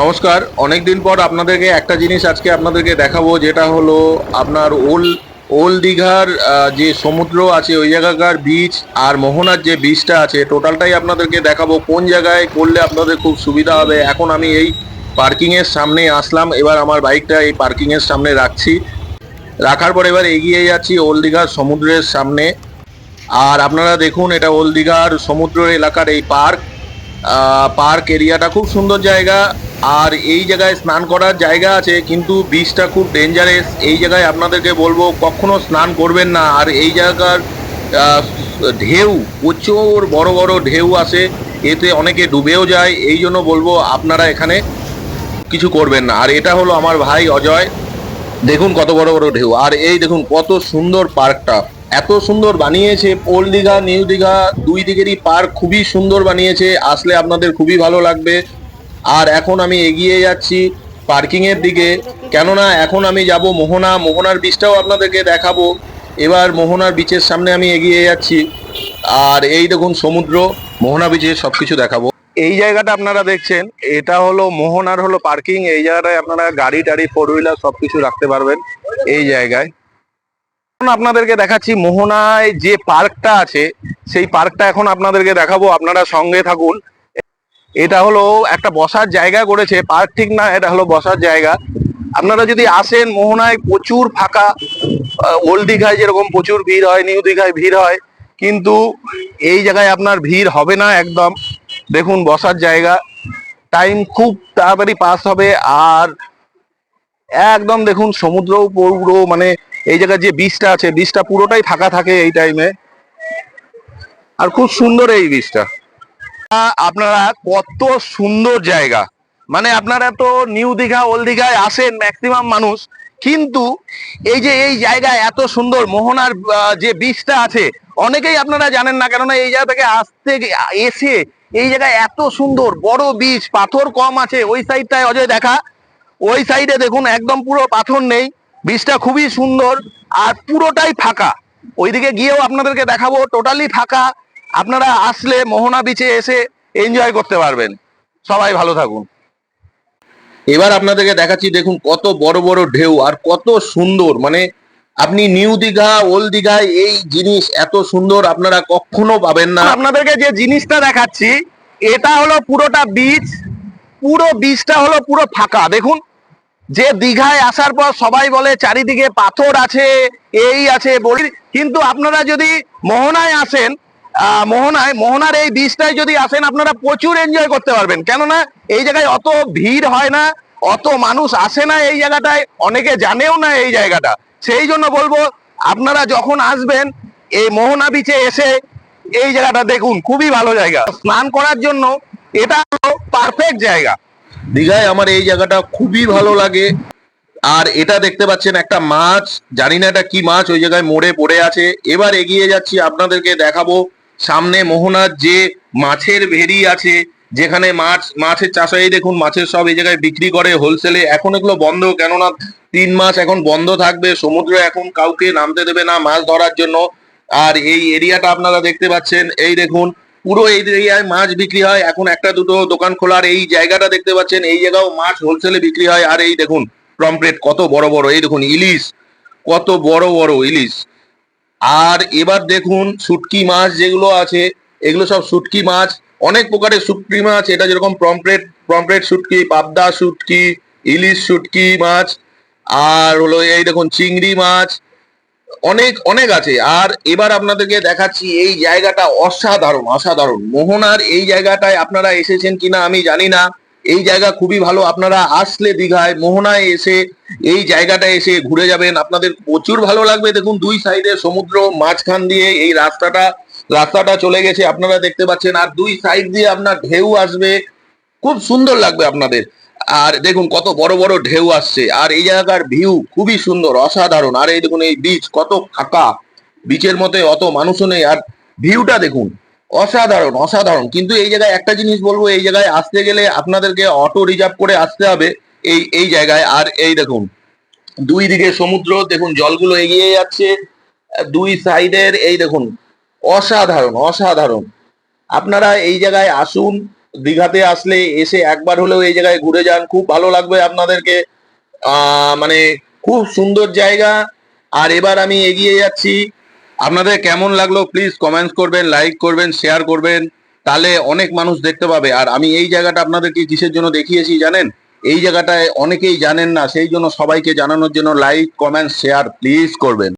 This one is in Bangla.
নমস্কার। অনেক দিন পর আপনাদেরকে একটা জিনিস আজকে আপনাদেরকে দেখাবো, যেটা হলো আপনার ওল ওল দীঘার যে সমুদ্র আছে, ওই জায়গাকার বিচ আর মোহনার যে বিচটা আছে টোটালটাই আপনাদেরকে দেখাবো, কোন জায়গায় করলে আপনাদের খুব সুবিধা হবে। এখন আমি এই পার্কিংয়ের সামনে আসলাম, এবার আমার বাইকটা এই পার্কিংয়ের সামনে রাখছি। রাখার পর এবার এগিয়ে যাচ্ছি ওল দীঘার সমুদ্রের সামনে। আর আপনারা দেখুন, এটা ওল দীঘার সমুদ্র এলাকার এই পার্ক পার্ক এরিয়াটা খুব সুন্দর জায়গা। আর এই জায়গায় স্নান করার জায়গা আছে, কিন্তু বিচটা খুব ডেঞ্জারাস এই জায়গায় আপনাদেরকে বলব, কখনো স্নান করবেন না। আর এই জায়গার ঢেউ, প্রচুর বড় বড় ঢেউ আসে, এতে অনেকে ডুবেও যায়। এই জন্য বলব, আপনারা এখানে কিছু করবেন না। আর এটা হলো আমার ভাই অজয়। দেখুন কত বড় বড় ঢেউ। আর এই দেখুন কত সুন্দর পার্কটা। এত সুন্দর বানিয়েছে ওল্ড দীঘা, নিউ দীঘা, দুই দিকেরই পার্ক খুবই সুন্দর বানিয়েছে। আসলে আপনাদের খুবই ভালো লাগবে। আর এখন আমি এগিয়ে যাচ্ছি পার্কিং এর দিকে। কেননা এখন আমি যাব মোহনা। মোহনার বিচটাও আপনাদেরকে দেখাবো। এবার মোহনার বিচের সামনে আমি এগিয়ে যাচ্ছি। আর এই দেখুন সমুদ্র। মোহনা বিচে সবকিছু দেখাবো। এই জায়গাটা আপনারা দেখছেন। এটা হলো মোহনার হলো পার্কিং। এই জায়গাটায় আপনারা গাড়ি, টাড়ি ফোর হুইলার সবকিছু রাখতে পারবেন এই জায়গায়। এখন আপনাদেরকে দেখাচ্ছি মোহনায় যে পার্কটা আছে, সেই পার্কটা এখন আপনাদেরকে দেখাবো। আপনারা সঙ্গে থাকুন। এটা হলো একটা বসার জায়গা করেছে, পার্ক ঠিক না, এটা হলো বসার জায়গা। আপনারা যদি আসেন, মোহনায় প্রচুর ফাঁকা ওল্ড দীঘায় যেরকম প্রচুর ভিড় হয় নিউ দীঘায় ভিড় হয়, কিন্তু এই জায়গায় আপনার ভিড় হবে না একদম। দেখুন, বসার জায়গা টাইম খুব তাড়াতাড়ি পাস হবে, আর একদম দেখুন সমুদ্র পুরো মানে এই জায়গায় যে বীজটা আছে বীজটা পুরোটাই ফাঁকা থাকে এই টাইমে আর খুব সুন্দর এই বীজটা আপনারা কত সুন্দর জায়গা। মানে আপনারা তো নিউ দীঘা ওল্ড দীঘায় আসেন ম্যাক্সিমাম মানুষ। কিন্তু এই যে এই জায়গায় এত সুন্দর, মোহনার যে বীজটা আছে, অনেকেই আপনারা জানেন না, কেননা এই জায়গা থেকে আসতে এসে এই জায়গায় এত সুন্দর, বড় বীজ পাথর কম আছে, ওই সাইডটায় অজয় দেখা। ওই সাইডে দেখুন, একদম পুরো পাথর নেই বীজটা খুবই সুন্দর, আর পুরোটাই ফাঁকা। ওইদিকে গিয়েও আপনাদেরকে দেখাবো টোটালি ফাঁকা। আপনারা আসলে মোহনা বিচে এসে এনজয় করতে পারবেন। সবাই ভালো থাকুন। এবার আপনাদেরকে দেখাচ্ছি, দেখুন কত বড় বড় ঢেউ আর কত সুন্দর। মানে আপনি নিউ দীঘা, ওল্ড দীঘায় এই জিনিস এত সুন্দর আপনারা কখনো পাবেন না। আপনাদেরকে যে জিনিসটা দেখাচ্ছি, এটা হলো পুরোটা বীজ পুরো বীজটা হলো পুরো ফাঁকা। দেখুন, যে দীঘায় আসার পর সবাই বলে চারিদিকে পাথর আছে, এই আছে, বলি কিন্তু আপনারা যদি মোহনায় আসেন মোহনায়, মোহনার এই বীজটায় যদি আসেন, আপনারা প্রচুর এনজয় করতে পারবেন। কেননা, এই জায়গায় অত ভিড় হয় না, অত মানুষ আসে না এই জায়গাটায়, অনেকে জানেও না এই জায়গাটা। সেই জন্য বলব, আপনারা যখন আসবেন, এই মোহনা বিচে এসে এই জায়গাটা দেখুন, খুবই ভালো জায়গা। স্নান করার জন্য এটা হলো পারফেক্ট জায়গা। দীঘায় আমার এই জায়গাটা খুবই ভালো লাগে। আর এটা দেখতে পাচ্ছেন একটা মাছ, জানি না এটা কি মাছ, ওই জায়গায় মোড়ে পড়ে আছে। এবার এগিয়ে যাচ্ছি, আপনাদেরকে দেখাবো সামনে মোহনার যে মাছের ভেরি আছে, যেখানে মাছ, মাছের চাষ হয় দেখুন মাছের সব এই জায়গায় বিক্রি করে হোলসেলে এখন এগুলো বন্ধ, কেননা তিন মাস এখন বন্ধ থাকবে, সমুদ্র এখন কাউকে নামতে দেবে না মাছ ধরার জন্য। আর এই এরিয়াটা আপনারা দেখতে পাচ্ছেন, এই দেখুন, পুরো এই এরিয়ায় মাছ বিক্রি হয়। এখন একটা দুটো দোকান খোলার এই জায়গাটা দেখতে পাচ্ছেন, এই জায়গাও মাছ হোলসেলে বিক্রি হয়। আর এই দেখুন প্রমপ্লেট কত বড় বড়, এই দেখুন, ইলিশ, কত বড় বড় ইলিশ। আর এবার দেখুন শুটকি মাছ যেগুলো আছে, এগুলো সব শুটকি মাছ। অনেক প্রকারের শুটকি মাছ, এটা যেরকম প্রমপ্লেট প্রমপ্লেট শুটকি, পাবদা শুটকি, ইলিশ শুটকি মাছ, আর হলো এই দেখুন চিংড়ি মাছ, অনেক অনেক আছে। আর এবার আপনাদেরকে দেখাচ্ছি এই জায়গাটা অসাধারণ অসাধারণ। মোহনার এই জায়গাটায় আপনারা এসেছেন কিনা আমি জানি না। এই জায়গা খুবই ভালো। আপনারা আসলে দীঘায়, মোহনায় এসে এই জায়গাটা এসে ঘুরে যাবেন। আপনাদের প্রচুর ভালো লাগবে। দেখুন, দুই সাইডে সমুদ্র, মাঝখান দিয়ে এই রাস্তাটা রাস্তাটা চলে গেছে আপনারা দেখতে পাচ্ছেন। আর দুই সাইড দিয়ে আপনার ঢেউ আসবে। খুব সুন্দর লাগবে আপনাদের। আর দেখুন, কত বড় বড় ঢেউ আসছে। আর এই জায়গার ভিউ খুবই সুন্দর, অসাধারণ। আর এই দেখুন, এই বিচ কত ফাঁকা। বিচের মধ্যে অত মানুষও নেই। আর ভিউটা দেখুন অসাধারণ অসাধারণ। কিন্তু এই জায়গায় একটা জিনিস বলব, এই জায়গায় আসতে গেলে আপনাদেরকে অটো রিজার্ভ করে আসতে হবে এই এই জায়গায়। আর এই দেখুন, দুই দিকে সমুদ্র, দেখুন, জলগুলো এগিয়ে যাচ্ছে। দুই সাইডের এই দেখুন, অসাধারণ অসাধারণ। আপনারা এই জায়গায় আসুন, দীঘাতে আসলে এসে একবার হলেও এই জায়গায় ঘুরে যান। খুব ভালো লাগবে আপনাদেরকে। মানে খুব সুন্দর জায়গা। আর এবার আমি এগিয়ে যাচ্ছি। আপনাদের কেমন লাগল? প্লিজ কমেন্টস করবেন লাইক করবেন শেয়ার করবেন। তাহলে অনেক মানুষ দেখতে পাবে। আর আমি এই জায়গাটা আপনাদেরকে কিসের জন্য দেখিয়েছি জানেন? এই জায়গাটায় অনেকেই জানেন না, সেই জন্য সবাইকে জানানোর জন্য লাইক কমেন্ট শেয়ার প্লিজ করবেন।